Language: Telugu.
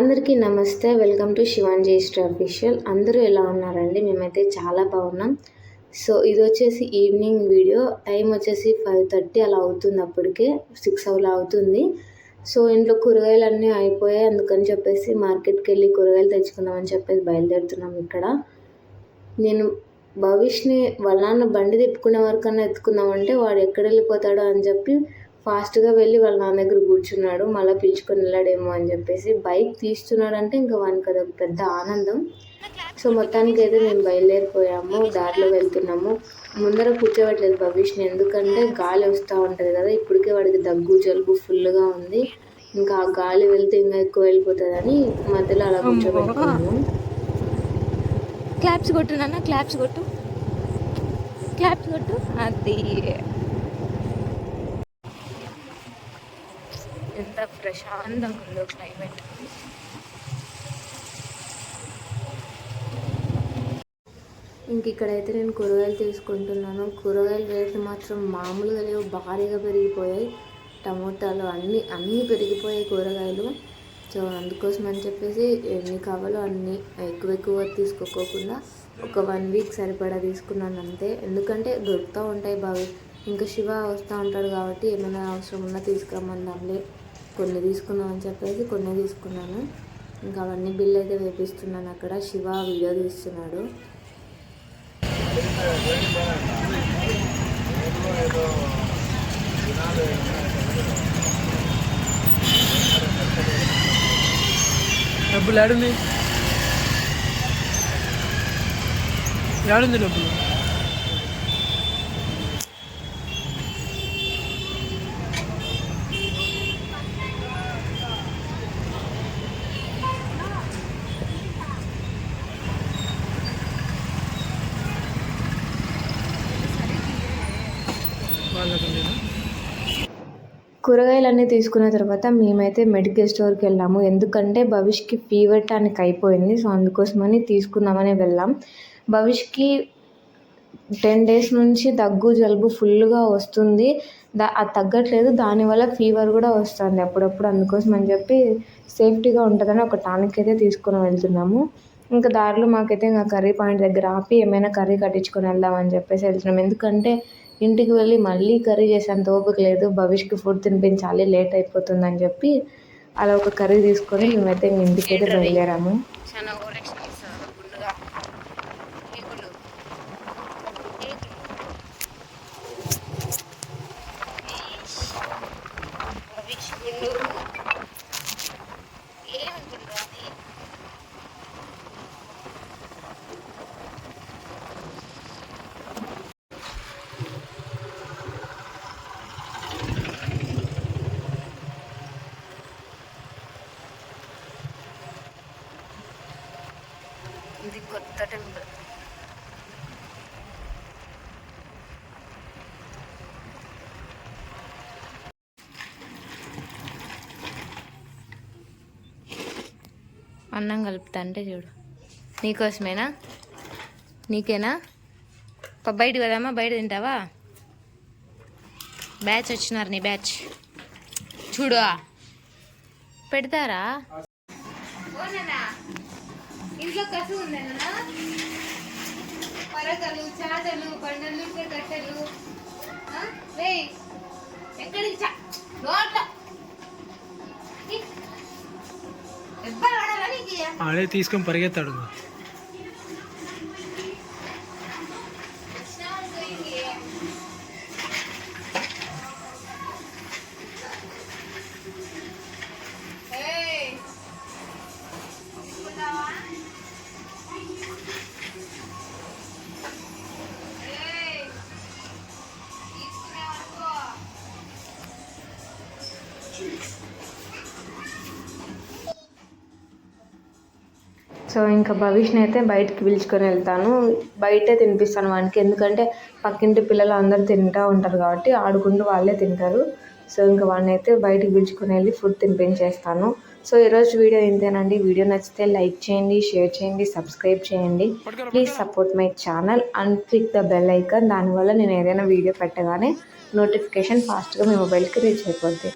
అందరికీ నమస్తే. వెల్కమ్ టు శివాన్ జేస్టర్ అఫీషియల్ అందరూ ఎలా ఉన్నారండి? మేమైతే చాలా బాగున్నాం. సో ఇది వచ్చేసి ఈవినింగ్ వీడియో టైం వచ్చేసి ఫైవ్ థర్టీ అలా అవుతుంది అప్పటికే. సిక్స్ అలా అవుతుంది. సో ఇంట్లో కూరగాయలు అన్నీ అయిపోయాయి. అందుకని చెప్పేసి మార్కెట్కి వెళ్ళి కూరగాయలు తెచ్చుకుందామని చెప్పేసి బయలుదేరుతున్నాం ఇక్కడ. నేను భవిష్ని వాళ్ళ నాన్న బండి తిప్పుకునే వరకన్నా ఎత్తుకుందామంటే వాడు ఎక్కడ వెళ్ళిపోతాడో అని చెప్పి ఫాస్ట్గా వెళ్ళి వాళ్ళ నాన్న దగ్గర కూర్చున్నాడు. మళ్ళీ పిలుచుకొని వెళ్ళాడేమో అని చెప్పేసి బైక్ తీస్తున్నాడంటే ఇంకా వానికి అదొక పెద్ద ఆనందం. సో మొత్తానికి అయితే మేము బయలుదేరిపోయాము. దారిలో వెళ్తున్నాము. ముందర కూర్చోబెట్టలేదు భవిష్ని ఎందుకంటే గాలి వస్తూ ఉంటుంది కదా. ఇప్పటికే వాడికి దగ్గు జలుబు ఫుల్గా ఉంది. ఇంకా ఆ గాలి వెళ్తే ఇంకా ఎక్కువ వెళ్ళిపోతుందని మధ్యలో అలా కూర్చోబెట్టుకున్నాము. క్లాప్స్ కొట్టు నాన్న. క్లాప్స్ కొట్టు. క్లాప్స్ కొట్టు. అది. ఎంత ప్రశాంతంగా ఉందో క్లైమేట్ ఇంక ఇక్కడైతే నేను కూరగాయలు తీసుకుంటున్నాను. కూరగాయల రేట్లు మాత్రం మామూలుగా లేవు భారీగా పెరిగిపోయాయి. టమోటాలు అన్నీ అన్నీ పెరిగిపోయాయి కూరగాయలు. సో అందుకోసం అని చెప్పేసి ఎన్ని కావాలో అన్నీ ఎక్కువ ఎక్కువ తీసుకోకోకుండా ఒక వన్ వీక్ సరిపడా తీసుకున్నాను అంతే. ఎందుకంటే దొరుకుతూ ఉంటాయి బాగా ఇంకా శివ వస్తూ ఉంటాడు కాబట్టి ఏమైనా అవసరం ఉన్నా తీసుకురమ్మందాంలే. కొన్ని తీసుకుందామని అని చెప్పేసి కొన్ని తీసుకున్నాను. ఇంకా అవన్నీ బిల్ అయితే వేపిస్తున్నాను అక్కడ. శివ వీడియో తీస్తున్నాడు. డబ్బులు ఆడుంది ఆడుంది డబ్బులు? వాళ్ళకి కూరగాయలన్నీ తీసుకున్న తర్వాత మేమైతే మెడికల్ స్టోర్కి వెళ్ళాము. ఎందుకంటే భవిష్కి ఫీవర్ టానిక్ అయిపోయింది. సో అందుకోసమని తీసుకుందామని వెళ్ళాం. భవిష్కి టెన్ డేస్ నుంచి దగ్గు జలుబు ఫుల్గా వస్తుంది. దా అది తగ్గట్లేదు. దానివల్ల ఫీవర్ కూడా వస్తుంది అప్పుడప్పుడు. అందుకోసం అని చెప్పి సేఫ్టీగా ఉంటుందని ఒక టానిక్ అయితే తీసుకుని వెళ్తున్నాము. ఇంకా దారిలో మాకైతే ఇంకా కర్రీ పాయింట్ దగ్గర ఆపి ఏమైనా కర్రీ కట్టించుకొని వెళ్దామని చెప్పేసి వెళ్తున్నాం. ఎందుకంటే ఇంటికి వెళ్ళి మళ్ళీ కర్రీ చేసేంత ఓపిక లేదు. భవిష్కి ఫుడ్ తినిపించాలి లేట్ అయిపోతుందని చెప్పి అలా ఒక కర్రీ తీసుకొని మేమైతే అయితే బయలుదేరాము. టెంపుల్ అన్నం కలుపుతా అంటే చూడు. నీకోసమేనా? నీకేనా? బయట కదమ్మా బయట తింటావా? బ్యాచ్ వచ్చినారు నీ బ్యాచ్. చూడు పెడతారా? ఇంట్లో కసు ఉందేనా పరకలు చాటలు పండలు కట్టలు వేయ్ ఎక్కడికి ఆడే తీసుకొని పరిగెత్తాడు. సో ఇంకా భవిష్ని అయితే బయటికి పిలుచుకొని వెళ్తాను. బయటే తినిపిస్తాను వానికి. ఎందుకంటే పక్కింటి పిల్లలు అందరూ తింటూ ఉంటారు కాబట్టి ఆడుకుంటూ వాళ్ళే తింటారు. సో ఇంకా వాడిని అయితే బయటికి పిలుచుకొని వెళ్ళి ఫుడ్ తినిపించేస్తాను. సో ఈరోజు వీడియో ఇంతేనండి. వీడియో నచ్చితే లైక్ చేయండి షేర్ చేయండి సబ్స్క్రైబ్ చేయండి. Please support my channel and click the bell icon. దానివల్ల నేను ఏదైనా వీడియో పెట్టగానే నోటిఫికేషన్ ఫాస్ట్గా మీ మొబైల్కి రీచ్ అయిపోద్ది.